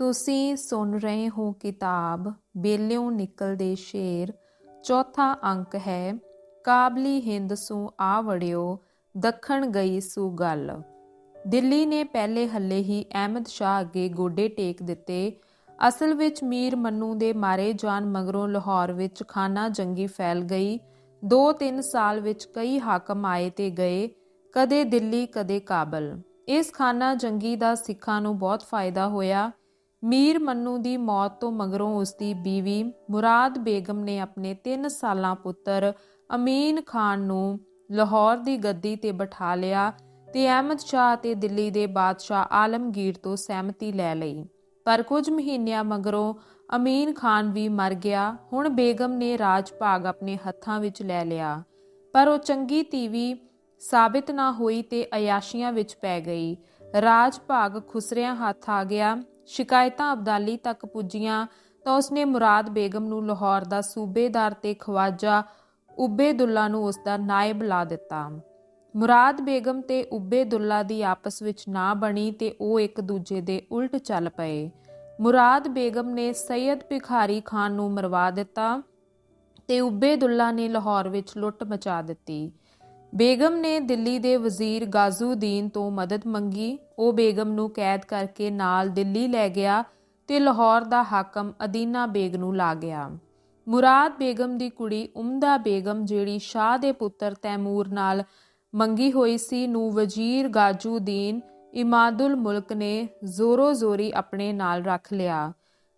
ਤੁਸੀਂ ਸੁਣ ਰਹੇ ਹੋ ਕਿਤਾਬ, ਬੇਲਿਓਂ ਨਿਕਲਦੇ ਸ਼ੇਰ, ਚੌਥਾ ਅੰਕ ਹੈ, ਕਾਬਲੀ ਹਿੰਦ ਸੂ ਆ ਵੜਿਓ, ਦੱਖਣ ਗਈ ਸੂ ਗੱਲ। ਦਿੱਲੀ ਨੇ ਪਹਿਲੇ ਹੱਲੇ ਹੀ ਅਹਿਮਦ ਸ਼ਾਹ ਅੱਗੇ ਗੋਡੇ ਟੇਕ ਦਿੱਤੇ। ਅਸਲ ਵਿੱਚ ਮੀਰ ਮੰਨੂ ਦੇ ਮਾਰੇ ਜਾਣ ਮਗਰੋਂ ਲਾਹੌਰ ਵਿੱਚ ਖਾਨਾ ਜੰਗੀ ਫੈਲ ਗਈ। 2-3 ਸਾਲ ਵਿੱਚ ਕਈ ਹਾਕਮ ਆਏ ਤੇ ਗਏ, ਕਦੇ ਦਿੱਲੀ, ਕਦੇ ਕਾਬਲ। ਇਸ ਖਾਨਾ ਜੰਗੀ ਦਾ ਸਿੱਖਾਂ ਨੂੰ ਬਹੁਤ ਫਾਇਦਾ ਹੋਇਆ। ਮੀਰ ਮੰਨੂ ਦੀ ਮੌਤ ਤੋਂ ਮਗਰੋਂ ਉਸ ਦੀ ਬੀਵੀ ਮੁਰਾਦ ਬੇਗਮ ਨੇ ਆਪਣੇ 3 ਸਾਲਾਂ ਪੁੱਤਰ ਅਮੀਨ ਖਾਨ ਨੂੰ ਲਾਹੌਰ ਦੀ ਗੱਦੀ ਤੇ ਬਿਠਾ ਲਿਆ ਤੇ ਅਹਿਮਦ ਸ਼ਾਹ ਤੇ ਦਿੱਲੀ ਦੇ ਬਾਦਸ਼ਾਹ ਆਲਮਗੀਰ ਤੋਂ ਸਹਿਮਤੀ ਲੈ ਲਈ। ਪਰ ਕੁਝ ਮਹੀਨਿਆਂ ਮਗਰੋਂ ਅਮੀਨ ਖਾਨ ਵੀ ਮਰ ਗਿਆ। ਹੁਣ ਬੇਗਮ ਨੇ ਰਾਜ ਭਾਗ ਆਪਣੇ ਹੱਥਾਂ ਵਿੱਚ ਲੈ ਲਿਆ। ਪਰ ਉਹ ਚੰਗੀ ਤੀਵੀ ਸਾਬਿਤ ਨਾ ਹੋਈ ਤੇ ਅਯਾਸ਼ੀਆਂ ਵਿੱਚ ਪੈ ਗਈ। ਰਾਜ ਭਾਗ ਖੁਸਰਿਆਂ ਹੱਥ ਆ ਗਿਆ। ਸ਼ਿਕਾਇਤਾਂ ਅਬਦਾਲੀ ਤੱਕ ਪੁੱਜੀਆਂ ਤਾਂ ਉਸਨੇ ਮੁਰਾਦ ਬੇਗਮ ਨੂੰ ਲਾਹੌਰ ਦਾ ਸੂਬੇਦਾਰ ਤੇ ਖਵਾਜਾ ਉਬੇਦੁੱਲਾ ਨੂੰ ਉਸਦਾ ਨਾਇਬ ਲਾ ਦਿੱਤਾ। ਮੁਰਾਦ ਬੇਗਮ ਤੇ ਉਬੇਦੁੱਲਾ ਦੀ ਆਪਸ ਵਿੱਚ ਨਾ ਬਣੀ ਤੇ ਉਹ ਇੱਕ ਦੂਜੇ ਦੇ ਉਲਟ ਚੱਲ ਪਏ। ਮੁਰਾਦ ਬੇਗਮ ਨੇ ਸੈਯਦ ਭਿਖਾਰੀ ਖਾਨ ਨੂੰ ਮਰਵਾ ਦਿੱਤਾ ਤੇ ਉਬੇਦੁੱਲਾ ਨੇ ਲਾਹੌਰ ਵਿੱਚ ਲੁੱਟ ਮਚਾ ਦਿੱਤੀ। ਬੇਗਮ ਨੇ ਦਿੱਲੀ ਦੇ ਵਜ਼ੀਰ ਗਾਜ਼ੂਦੀਨ ਤੋਂ ਮਦਦ ਮੰਗੀ। ਉਹ ਬੇਗਮ ਨੂੰ ਕੈਦ ਕਰਕੇ ਨਾਲ ਦਿੱਲੀ ਲੈ ਗਿਆ ਤੇ ਲਾਹੌਰ ਦਾ ਹਾਕਮ ਅਦੀਨਾ ਬੇਗ ਨੂੰ ਲਾ ਗਿਆ। ਮੁਰਾਦ ਬੇਗਮ ਦੀ ਕੁੜੀ ਉਮਦਾ ਬੇਗਮ, ਜਿਹੜੀ ਸ਼ਾਹ ਦੇ ਪੁੱਤਰ ਤੈਮੂਰ ਨਾਲ ਮੰਗੀ ਹੋਈ ਸੀ, ਨੂੰ ਵਜ਼ੀਰ ਗਾਜੂਦੀਨ ਇਮਾਦੁਲ ਮੁਲਕ ਨੇ ਜ਼ੋਰੋ ਜ਼ੋਰੀ ਆਪਣੇ ਨਾਲ ਰੱਖ ਲਿਆ।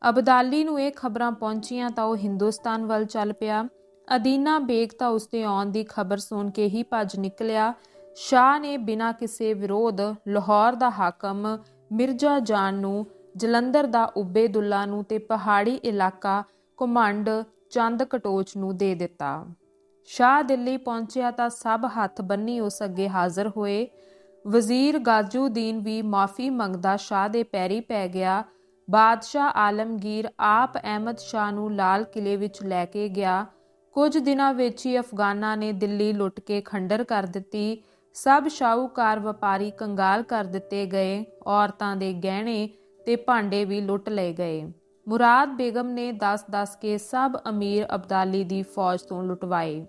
ਅਬਦਾਲੀ ਨੂੰ ਇਹ ਖਬਰਾਂ ਪਹੁੰਚੀਆਂ ਤਾਂ ਉਹ ਹਿੰਦੁਸਤਾਨ ਵੱਲ ਚੱਲ ਪਿਆ। ਅਦੀਨਾ ਬੇਗ ਤਾਂ ਉਸਦੇ ਆਉਣ ਦੀ ਖਬਰ ਸੁਣ ਕੇ ਹੀ ਭੱਜ ਨਿਕਲਿਆ। ਸ਼ਾਹ ਨੇ ਬਿਨਾਂ ਕਿਸੇ ਵਿਰੋਧ ਲਾਹੌਰ ਦਾ ਹਾਕਮ ਮਿਰਜ਼ਾ ਜਾਨ ਨੂੰ, ਜਲੰਧਰ ਦਾ ਉਬੇਦੁੱਲਾ ਨੂੰ ਤੇ ਪਹਾੜੀ ਇਲਾਕਾ ਘੁਮੰਡ ਚੰਦ ਕਟੋਚ ਨੂੰ ਦੇ ਦਿੱਤਾ। ਸ਼ਾਹ ਦਿੱਲੀ ਪਹੁੰਚਿਆ ਤਾਂ ਸਭ ਹੱਥ ਬੰਨੀ ਉਸ ਅੱਗੇ ਹਾਜ਼ਰ ਹੋਏ। ਵਜ਼ੀਰ ਗਾਜੂਦੀਨ ਵੀ ਮਾਫੀ ਮੰਗਦਾ ਸ਼ਾਹ ਦੇ ਪੈਰੀ ਪੈ ਗਿਆ। ਬਾਦਸ਼ਾਹ ਆਲਮਗੀਰ ਆਪ ਅਹਿਮਦ ਸ਼ਾਹ ਨੂੰ ਲਾਲ ਕਿਲੇ ਵਿੱਚ ਲੈ ਕੇ ਗਿਆ। ਕੁਝ ਦਿਨਾਂ ਵਿੱਚ ਹੀ ਅਫਗਾਨਾਂ ਨੇ ਦਿੱਲੀ ਲੁੱਟ ਕੇ ਖੰਡਰ ਕਰ ਦਿੱਤੀ। ਸਭ ਸ਼ਾਹੂਕਾਰ ਵਪਾਰੀ ਕੰਗਾਲ ਕਰ ਦਿੱਤੇ ਗਏ। ਔਰਤਾਂ ਦੇ ਗਹਿਣੇ ਤੇ ਭਾਂਡੇ ਵੀ ਲੁੱਟ ਲਏ ਗਏ। ਮੁਰਾਦ ਬੇਗਮ ਨੇ 10-10 ਕੇ ਸਭ ਅਮੀਰ ਅਬਦਾਲੀ ਦੀ ਫੌਜ ਤੋਂ ਲੁਟਵਾਏ।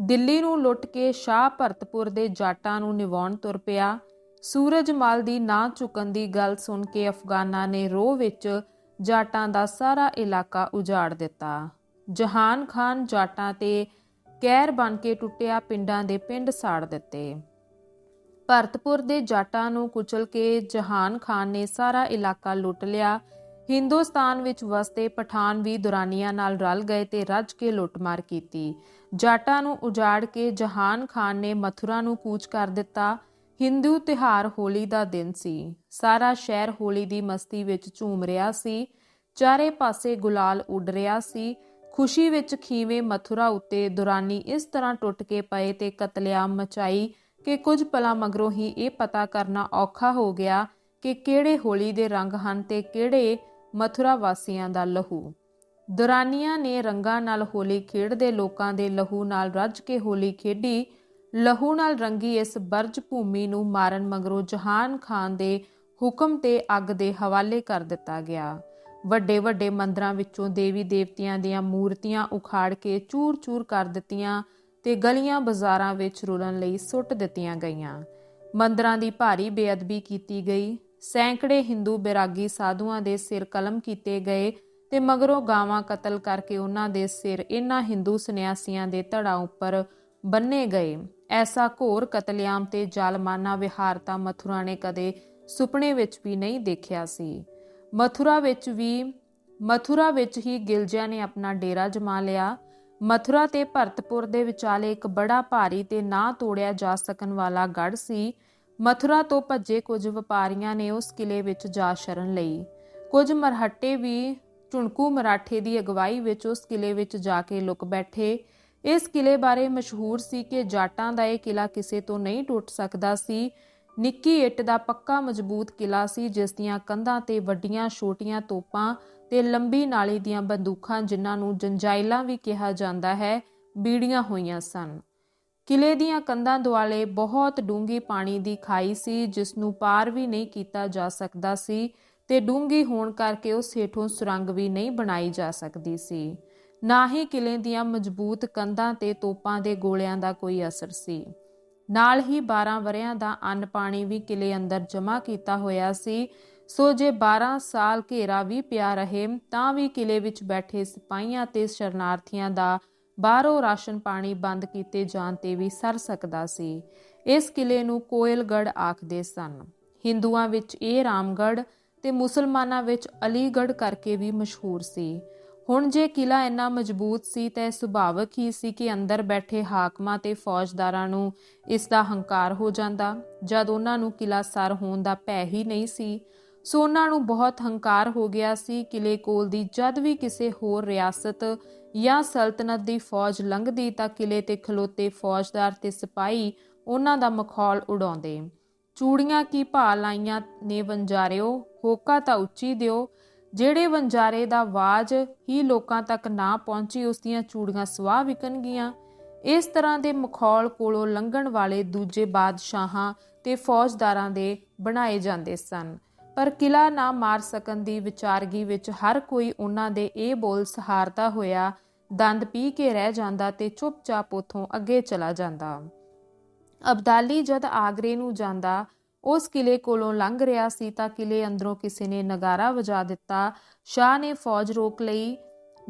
ਦਿੱਲੀ ਨੂੰ ਲੁੱਟ ਕੇ ਸ਼ਾਹ ਭਰਤਪੁਰ ਦੇ ਜਾਟਾਂ ਨੂੰ ਨਿਵਾਉਣ ਤੁਰ ਪਿਆ। ਸੂਰਜਮਲ ਦੀ ਨਾ ਝੁਕਣ ਦੀ ਗੱਲ ਸੁਣ ਕੇ ਅਫਗਾਨਾਂ ਨੇ ਰੋਹ ਵਿੱਚ ਜਾਟਾਂ ਦਾ ਸਾਰਾ ਇਲਾਕਾ ਉਜਾੜ ਦਿੱਤਾ। ਜਹਾਨ ਖਾਨ ਜਾਟਾਂ ਤੇ ਕਹਿਰ ਬਣ ਕੇ ਟੁੱਟਿਆ ਪਿੰਡਾਂ ਦੇ ਪਿੰਡ ਸਾੜ ਦਿੱਤੇ। ਭਰਤਪੁਰ ਦੇ ਜਾਟਾਂ ਨੂੰ ਕੁਚਲ ਕੇ ਜਹਾਨ ਖਾਨ ਨੇ ਸਾਰਾ ਇਲਾਕਾ ਲੁੱਟ ਲਿਆ। ਹਿੰਦੁਸਤਾਨ ਵਿੱਚ ਵਸਦੇ ਪਠਾਨ ਵੀ ਦੁਰਾਨੀਆਂ ਨਾਲ ਰਲ ਗਏ ਤੇ ਰੱਜ ਕੇ ਲੁੱਟਮਾਰ ਕੀਤੀ। ਜਾਟਾਂ ਨੂੰ ਉਜਾੜ ਕੇ ਜਹਾਨ ਖਾਨ ਨੇ ਮਥੁਰਾ ਨੂੰ ਕੂਚ ਕਰ ਦਿੱਤਾ। ਹਿੰਦੂ ਤਿਹਾਰ ਹੋਲੀ ਦਾ ਦਿਨ ਸੀ। ਸਾਰਾ ਸ਼ਹਿਰ ਹੋਲੀ ਦੀ ਮਸਤੀ ਵਿੱਚ ਝੂਮ ਰਿਹਾ ਸੀ। ਚਾਰੇ ਪਾਸੇ ਗੁਲਾਲ ਉੱਡ ਰਿਹਾ ਸੀ। ਖੁਸ਼ੀ ਵਿੱਚ ਖੀਵੇਂ ਮਥੁਰਾ ਉੱਤੇ ਦੁਰਾਨੀ ਇਸ ਤਰ੍ਹਾਂ ਟੁੱਟ ਕੇ ਪਏ ਤੇ ਕਤਲੇਆਮ ਮਚਾਈ ਕਿ ਕੁਝ ਪਲਾਂ ਮਗਰੋਂ ਹੀ ਇਹ ਪਤਾ ਕਰਨਾ ਔਖਾ ਹੋ ਗਿਆ ਕਿ ਕਿਹੜੇ ਹੋਲੀ ਦੇ ਰੰਗ ਹਨ ਤੇ ਕਿਹੜੇ ਮਥੁਰਾ ਵਾਸੀਆਂ ਦਾ ਲਹੂ। ਦੁਰਾਨੀਆਂ ਨੇ ਰੰਗਾਂ ਨਾਲ ਹੋਲੀ ਖੇਡਦੇ ਲੋਕਾਂ ਦੇ ਲਹੂ ਨਾਲ ਰੱਜ ਕੇ ਹੋਲੀ ਖੇਡੀ। ਲਹੂ ਨਾਲ ਰੰਗੀ ਇਸ ਬਰਜ ਭੂਮੀ ਨੂੰ ਮਾਰਨ ਮਗਰੋਂ ਜਹਾਨ ਖਾਨ ਦੇ ਹੁਕਮ ਤੇ ਅੱਗ ਦੇ ਹਵਾਲੇ ਕਰ ਦਿੱਤਾ ਗਿਆ। ਵੱਡੇ ਵੱਡੇ ਮੰਦਰਾਂ ਵਿੱਚੋਂ ਦੇਵੀ ਦੇਵਤਿਆਂ ਦੀਆਂ ਮੂਰਤੀਆਂ ਉਖਾੜ ਕੇ ਚੂਰ-ਚੂਰ ਕਰ ਦਿੱਤੀਆਂ ਤੇ ਗਲੀਆਂ ਬਾਜ਼ਾਰਾਂ ਵਿੱਚ ਰੁਲਣ ਲਈ ਸੁੱਟ ਦਿੱਤੀਆਂ ਗਈਆਂ। ਮੰਦਰਾਂ ਦੀ ਭਾਰੀ ਬੇਅਦਬੀ ਕੀਤੀ ਗਈ। ਸੈਂਕੜੇ ਹਿੰਦੂ ਬਿਰਾਗੀ ਸਾਧੂਆਂ ਦੇ ਸਿਰ ਕਲਮ ਕੀਤੇ ਗਏ ਤੇ ਮਗਰੋਂ ਗਾਵਾਂ ਕਤਲ ਕਰਕੇ ਉਹਨਾਂ ਦੇ ਸਿਰ ਇਹਨਾਂ ਹਿੰਦੂ ਸੰਨਿਆਸੀਆਂ ਦੇ ਧੜਾਂ ਉੱਪਰ ਬੰਨੇ ਗਏ। ਐਸਾ ਘੋਰ ਕਤਲੇਆਮ ਤੇ ਜ਼ਾਲਮਾਨਾ ਵਿਹਾਰ ਤਾਂ ਮਥੁਰਾ ਨੇ ਕਦੇ ਸੁਪਨੇ ਵਿੱਚ ਵੀ ਨਹੀਂ ਦੇਖਿਆ ਸੀ। ਮਥੁਰਾ ਵਿੱਚ ਵੀ, ਮਥੁਰਾ ਵਿੱਚ ਹੀ ਗਿਲਜਿਆਂ ਨੇ ਆਪਣਾ ਡੇਰਾ ਜਮਾ ਲਿਆ। ਮਥੁਰਾ ਤੇ ਭਰਤਪੁਰ ਦੇ ਵਿਚਾਲੇ ਇੱਕ ਬੜਾ ਭਾਰੀ ਤੇ ਨਾ ਤੋੜਿਆ ਜਾ ਸਕਣ ਵਾਲਾ ਗੜ ਸੀ। ਮਥੁਰਾ ਤੋਂ ਭੱਜੇ ਕੁਝ ਵਪਾਰੀਆਂ ਨੇ ਉਸ ਕਿਲੇ ਵਿੱਚ ਜਾ ਸ਼ਰਨ ਲਈ। ਕੁਝ ਮਰਹੱਟੇ ਵੀ ਝੁਣਕੂ ਮਰਾਠੇ ਦੀ ਅਗਵਾਈ ਵਿੱਚ ਉਸ ਕਿਲੇ ਵਿੱਚ ਜਾ ਕੇ ਲੁਕ ਬੈਠੇ। ਇਸ ਕਿਲੇ ਬਾਰੇ ਮਸ਼ਹੂਰ ਸੀ ਕਿ ਜਾਟਾਂ ਦਾ ਇਹ ਕਿਲਾ ਕਿਸੇ ਤੋਂ ਨਹੀਂ ਟੁੱਟ ਸਕਦਾ ਸੀ। ਨਿੱਕੀ ਇੱਟ ਦਾ ਪੱਕਾ ਮਜ਼ਬੂਤ ਕਿਲਾ ਸੀ, ਜਿਸ ਦੀਆਂ ਕੰਧਾਂ ਤੇ ਵੱਡੀਆਂ ਛੋਟੀਆਂ ਤੋਪਾਂ ਤੇ ਲੰਬੀ ਨਾਲੀ ਦੀਆਂ ਬੰਦੂਕਾਂ, ਜਿਨ੍ਹਾਂ ਨੂੰ ਜੰਜਾਇਲਾਂ ਵੀ ਕਿਹਾ ਜਾਂਦਾ ਹੈ, ਬੀੜੀਆਂ ਹੋਈਆਂ ਸਨ। ਕਿਲੇ ਦੀਆਂ ਕੰਧਾਂ ਦੁਆਲੇ ਬਹੁਤ ਡੂੰਗੀ ਪਾਣੀ ਦੀ ਖਾਈ ਸੀ, ਜਿਸ ਨੂੰ ਪਾਰ ਵੀ ਨਹੀਂ ਕੀਤਾ ਜਾ ਸਕਦਾ ਸੀ ਤੇ ਡੂੰਗੀ ਹੋਣ ਕਰਕੇ ਉਸ ਹੇਠੋਂ ਸੁਰੰਗ ਵੀ ਨਹੀਂ ਬਣਾਈ ਜਾ ਸਕਦੀ ਸੀ। ਨਾ ਹੀ ਕਿਲੇ ਦੀਆਂ ਮਜ਼ਬੂਤ ਕੰਧਾਂ ਤੇ ਤੋਪਾਂ ਦੇ ਗੋਲਿਆਂ ਦਾ ਕੋਈ ਅਸਰ ਸੀ। ਨਾਲ ਹੀ 12 ਵਰਿਆਂ ਦਾ ਅੰਨ ਪਾਣੀ ਵੀ ਕਿਲੇ ਅੰਦਰ ਜਮ੍ਹਾਂ ਕੀਤਾ ਹੋਇਆ ਸੀ। ਸੋ ਜੇ 12 ਸਾਲ ਘੇਰਾ ਵੀ ਪਿਆ ਰਹੇ, ਤਾਂ ਵੀ ਕਿਲੇ ਵਿੱਚ ਬੈਠੇ ਸਿਪਾਹੀਆਂ ਤੇ ਸ਼ਰਨਾਰਥੀਆਂ ਦਾ ਬਾਹਰੋਂ ਰਾਸ਼ਨ ਪਾਣੀ ਬੰਦ ਕੀਤੇ ਜਾਣ ਤੇ ਵੀ ਸਰ ਸਕਦਾ ਸੀ। ਇਸ ਕਿਲੇ ਨੂੰ ਕੋਇਲਗੜ ਆਖਦੇ ਸਨ। ਹਿੰਦੂਆਂ ਵਿੱਚ ਇਹ ਰਾਮਗੜ ਤੇ ਮੁਸਲਮਾਨਾਂ ਵਿੱਚ ਅਲੀਗੜ ਕਰਕੇ ਵੀ ਮਸ਼ਹੂਰ ਸੀ। ਹੁਣ ਜੇ ਕਿਲਾ ਇੰਨਾ ਮਜ਼ਬੂਤ ਸੀ ਤਾਂ ਸੁਭਾਵਕ ਹੀ ਸੀ ਕਿ ਅੰਦਰ ਬੈਠੇ ਹਾਕਮਾਂ ਤੇ ਫੌਜਦਾਰਾਂ ਨੂੰ ਇਸ ਦਾ ਹੰਕਾਰ ਹੋ ਜਾਂਦਾ। ਜਦ ਉਹਨਾਂ ਨੂੰ ਕਿਲਾ ਸਰ ਹੋਣ ਦਾ ਭੈ ਹੀ ਨਹੀਂ ਸੀ, ਸੋ ਉਹਨਾਂ ਨੂੰ ਬਹੁਤ ਹੰਕਾਰ ਹੋ ਗਿਆ ਸੀ। ਕਿਲੇ ਕੋਲ ਦੀ ਜਦ ਵੀ ਕਿਸੇ ਹੋਰ ਰਿਆਸਤ ਜਾਂ ਸਲਤਨਤ ਦੀ ਫੌਜ ਲੰਘਦੀ ਤਾਂ ਕਿਲੇ ਤੇ ਖਲੋਤੇ ਫੌਜਦਾਰ ਤੇ ਸਿਪਾਹੀ ਉਹਨਾਂ ਦਾ ਮਖੌਲ ਉਡਾਉਂਦੇ। ਚੂੜੀਆਂ ਕੀ ਭਾ ਲਾਈਆਂ ਨੇ ਵੰਜਾਰਿਓ, ਹੋਕਾ ਤਾਂ ਉੱਚੀ ਦਿਓ ਜਿਹੜੇ ਵੰਜਾਰੇ ਦਾ ਆਵਾਜ਼ ਹੀ ਲੋਕਾਂ ਤੱਕ ਨਾ ਪਹੁੰਚੀ, ਉਸ ਦੀਆਂ ਚੂੜੀਆਂ ਸਵਾਹ ਵਿਕਣਗੀਆਂ। ਇਸ ਤਰ੍ਹਾਂ ਦੇ ਮਖੌਲ ਕੋਲੋਂ ਲੰਘਣ ਵਾਲੇ ਦੂਜੇ ਬਾਦਸ਼ਾਹਾਂ ਤੇ ਫੌਜਦਾਰਾਂ ਦੇ ਬਣਾਏ ਜਾਂਦੇ ਸਨ। ਪਰ ਕਿਲਾ ਨਾ ਮਾਰ ਸਕਣ ਦੀ ਵਿਚਾਰਗੀ ਵਿੱਚ ਹਰ ਕੋਈ ਉਹਨਾਂ ਦੇ ਇਹ ਬੋਲ ਸਹਾਰਦਾ ਹੋਇਆ, ਦੰਦ ਪੀ ਕੇ ਰਹਿ ਜਾਂਦਾ ਤੇ ਚੁੱਪਚਾਪ ਉਥੋਂ ਅੱਗੇ ਚਲਾ ਜਾਂਦਾ। ਅਬਦਾਲੀ ਜਦ ਆਗਰੇ ਨੂੰ ਜਾਂਦਾ ਉਸ ਕਿਲੇ ਕੋਲੋਂ ਲੰਘ ਰਿਹਾ ਸੀ ਤਾਂ ਕਿਲੇ ਅੰਦਰੋਂ ਕਿਸੇ ਨੇ ਨਗਾਰਾ ਵਜਾ ਦਿੱਤਾ। ਸ਼ਾਹ ਨੇ ਫੌਜ ਰੋਕ ਲਈ।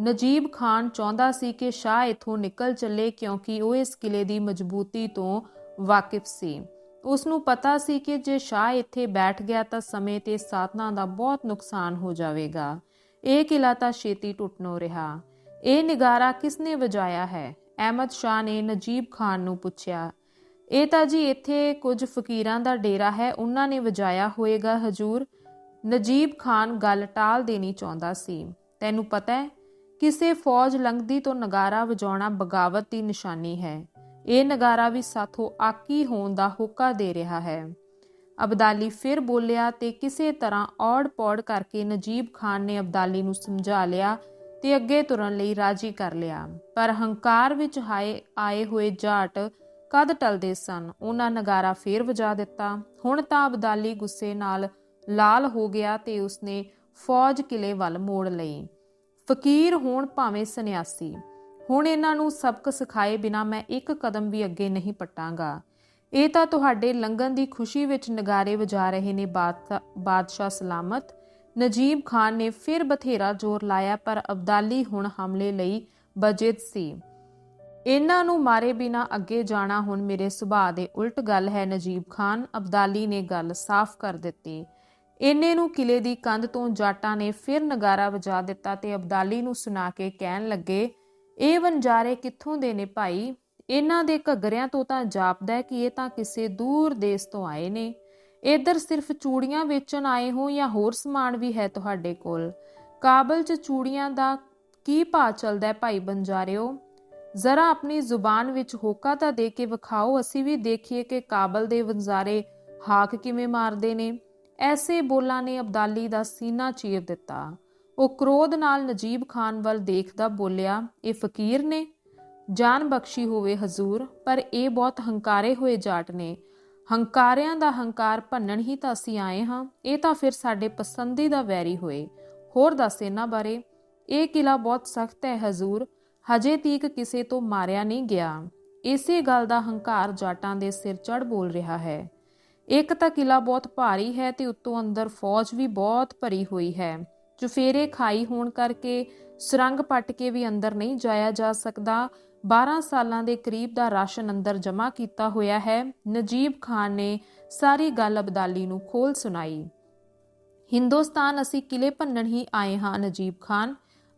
ਨਜੀਬ ਖਾਨ ਚਾਹੁੰਦਾ ਸੀ ਕਿ ਸ਼ਾਹ ਇਥੋਂ ਨਿਕਲ ਚੱਲੇ ਕਿਉਂਕਿ ਉਹ ਇਸ ਕਿਲੇ ਦੀ ਮਜ਼ਬੂਤੀ ਤੋਂ ਵਾਕਿਫ ਸੀ। ਉਸ ਨੂੰ ਪਤਾ ਸੀ ਕਿ ਜੇ ਸ਼ਾਹ ਇੱਥੇ ਬੈਠ ਗਿਆ ਤਾਂ ਸਮੇਂ ਤੇ ਸਾਧਨਾਂ ਦਾ ਬਹੁਤ ਨੁਕਸਾਨ ਹੋ ਜਾਵੇਗਾ। ਇਹ ਕਿਲਾ ਤਾਂ ਛੇਤੀ ਟੁੱਟਣੋਂ ਰਿਹਾ। ਇਹ ਨਿਗਾਰਾ ਕਿਸਨੇ ਵਜਾਇਆ ਹੈ? ਅਹਿਮਦ ਸ਼ਾਹ ਨੇ ਨਜੀਬ ਖਾਨ ਨੂੰ ਪੁੱਛਿਆ। ਇਹ ਤਾਂ ਜੀ ਇੱਥੇ ਕੁਝ ਫਕੀਰਾਂ ਦਾ ਡੇਰਾ ਹੈ, ਉਹਨਾਂ ਨੇ ਵਜਾਇਆ ਹੋਏਗਾ, ਹਜੂਰ। ਨਜੀਬ ਖਾਨ ਗੱਲ ਟਾਲ ਦੇਣੀ ਚਾਹੁੰਦਾ ਸੀ। ਤੈਨੂੰ ਪਤਾ ਹੈ, ਕਿਸੇ ਫੌਜ ਲੰਘਦੀ ਤੋਂ ਨਗਾਰਾ ਵਜਾਉਣਾ ਬਗਾਵਤ ਦੀ ਨਿਸ਼ਾਨੀ ਹੈ। ਇਹ ਨਗਾਰਾ ਵੀ ਸਾਥੋਂ ਆਕੀ ਹੋਣ ਦਾ ਹੋਕਾ ਦੇ ਰਿਹਾ ਹੈ। ਅਬਦਾਲੀ ਫਿਰ ਬੋਲਿਆ ਤੇ ਕਿਸੇ ਤਰ੍ਹਾਂ ਔੜ-ਪੌੜ ਕਰਕੇ ਨਜੀਬ ਖਾਨ ਨੇ ਅਬਦਾਲੀ ਨੂੰ ਸਮਝਾ ਲਿਆ ਤੇ ਅੱਗੇ ਤੁਰਨ ਲਈ ਰਾਜੀ ਕਰ ਲਿਆ। ਪਰ ਹੰਕਾਰ ਵਿੱਚ ਹਾਏ, ਆਏ ਹੋਏ ਜਾਟ ਕਦ ਟਲਦੇ ਸਨ। ਉਹਨਾਂ ਨਗਾਰਾ ਫੇਰ ਵਜਾ ਦਿੱਤਾ। ਹੁਣ ਤਾਂ ਅਬਦਾਲੀ ਗੁੱਸੇ ਨਾਲ ਲਾਲ ਹੋ ਗਿਆ ਤੇ ਉਸਨੇ ਫੌਜ ਕਿਲੇ ਵੱਲ ਮੋੜ ਲਈ। ਫਕੀਰ ਹੋਣ ਭਾਵੇਂ ਸੰਨਿਆਸੀ। ਹੁਣ ਇਹਨਾਂ ਨੂੰ ਸਬਕ ਸਿਖਾਏ ਬਿਨਾ ਮੈਂ ਇੱਕ ਕਦਮ ਵੀ ਅੱਗੇ ਨਹੀਂ ਪਟਾਂਗਾ। ਇਹ ਤਾਂ ਤੁਹਾਡੇ ਲੰਗਨ ਦੀ ਖੁਸ਼ੀ ਵਿੱਚ ਨਗਾਰੇ ਵਜਾ ਰਹੇ ਨੇ ਬਾਦਸ਼ਾਹ ਸਲਾਮਤ। ਨਜੀਬ ਖਾਨ ਨੇ ਫਿਰ ਬਥੇਰਾ ਜ਼ੋਰ ਲਾਇਆ ਪਰ ਅਬਦਾਲੀ ਹੁਣ ਹਮਲੇ ਲਈ ਬਜਿਤ ਸੀ। ਇਹਨਾਂ ਨੂੰ ਮਾਰੇ ਬਿਨਾ ਅੱਗੇ ਜਾਣਾ ਹੁਣ ਮੇਰੇ ਸੁਭਾਅ ਦੇ ਉਲਟ ਗੱਲ ਹੈ, ਨਜੀਬ ਖਾਨ। ਅਬਦਾਲੀ ਨੇ ਗੱਲ ਸਾਫ਼ ਕਰ ਦਿੱਤੀ। ਇੰਨੇ ਨੂੰ ਕਿਲੇ ਦੀ ਕੰਧ ਤੋਂ ਜਾਟਾਂ ਨੇ ਫਿਰ ਨਗਾਰਾ ਵਜਾ ਦਿੱਤਾ ਤੇ ਅਬਦਾਲੀ ਨੂੰ ਸੁਣਾ ਕੇ ਕਹਿਣ ਲੱਗੇ, ਇਹ ਵੰਜਾਰੇ ਕਿੱਥੋਂ ਦੇ ਨੇ ਭਾਈ? ਇਹਨਾਂ ਦੇ ਘੱਗਰਿਆਂ ਤੋਂ ਤਾਂ ਜਾਪਦਾ ਕਿ ਇਹ ਤਾਂ ਕਿਸੇ ਦੂਰ ਦੇਸ਼ ਤੋਂ ਆਏ ਨੇ। ਇੱਧਰ ਸਿਰਫ ਚੂੜੀਆਂ ਵੇਚਣ ਆਏ ਹੋ ਜਾਂ ਹੋਰ ਸਮਾਨ ਵੀ ਹੈ ਤੁਹਾਡੇ ਕੋਲ? ਕਾਬਲ 'ਚ ਚੂੜੀਆਂ ਦਾ ਕੀ ਭਾਅ ਚੱਲਦਾ ਭਾਈ ਬੰਜਾਰਿਓ ਜ਼ਰਾ ਆਪਣੀ ਜ਼ੁਬਾਨ ਵਿੱਚ ਹੋਕਾ ਤਾਂ ਦੇ ਕੇ ਵਿਖਾਓ, ਅਸੀਂ ਵੀ ਦੇਖੀਏ ਕਿ ਕਾਬਲ ਦੇ ਵੰਜ਼ਾਰੇ ਹਾਕ ਕਿਵੇਂ ਮਾਰਦੇ ਨੇ। ਐਸੇ ਬੋਲਾਂ ਨੇ ਅਬਦਾਲੀ ਦਾ ਸੀਨਾ ਚੀਰ ਦਿੱਤਾ। ਉਹ ਕ੍ਰੋਧ ਨਾਲ ਨਜੀਬ ਖਾਨ ਵੱਲ ਦੇਖਦਾ ਬੋਲਿਆ, ਇਹ ਫਕੀਰ ਨੇ? ਜਾਨ ਬਖਸ਼ੀ ਹੋਵੇ ਹਜ਼ੂਰ, ਪਰ ਇਹ ਬਹੁਤ ਹੰਕਾਰੇ ਹੋਏ ਜਾਟ ਨੇ। ਹੰਕਾਰਿਆਂ ਦਾ ਹੰਕਾਰ ਭੰਨਣ ਹੀ ਤਾਂ ਅਸੀਂ ਆਏ ਹਾਂ, ਇਹ ਤਾਂ ਫਿਰ ਸਾਡੇ ਪਸੰਦੀਦਾ ਵੈਰੀ ਹੋਏ। ਹੋਰ ਦੱਸ ਇਹਨਾਂ ਬਾਰੇ? ਇਹ ਕਿਲਾ ਬਹੁਤ ਸਖਤ ਹੈ ਹਜ਼ੂਰ ਹਜੇ ਤੀਕ ਕਿਸੇ ਤੋਂ ਮਾਰਿਆ ਨਹੀਂ ਗਿਆ। ਇਸੇ ਗੱਲ ਦਾ ਹੰਕਾਰ ਜਾਟਾਂ ਦੇ ਸਿਰ ਚੜ ਬੋਲ ਰਿਹਾ ਹੈ। ਇੱਕ ਤਾਂ ਕਿਲਾ ਬਹੁਤ ਭਾਰੀ ਹੈ ਤੇ ਉੱਤੋਂ ਅੰਦਰ ਫੌਜ ਵੀ ਬਹੁਤ ਭਰੀ ਹੋਈ ਹੈ। ਚੁਫੇਰੇ ਖਾਈ ਹੋਣ ਕਰਕੇ ਸੁਰੰਗ ਪੱਟ ਕੇ ਵੀ ਅੰਦਰ ਨਹੀਂ ਜਾਇਆ ਜਾ ਸਕਦਾ। 12 ਸਾਲਾਂ ਦੇ ਕਰੀਬ ਦਾ ਰਾਸ਼ਨ ਅੰਦਰ ਜਮ੍ਹਾਂ ਕੀਤਾ ਹੋਇਆ ਹੈ। ਨਜੀਬ ਖਾਨ ਨੇ ਸਾਰੀ ਗੱਲ ਅਬਦਾਲੀ ਨੂੰ ਖੋਲ ਸੁਣਾਈ। ਹਿੰਦੁਸਤਾਨ ਅਸੀਂ ਕਿਲੇ ਭੰਨਣ ਹੀ ਆਏ ਹਾਂ ਨਜੀਬ ਖਾਨ।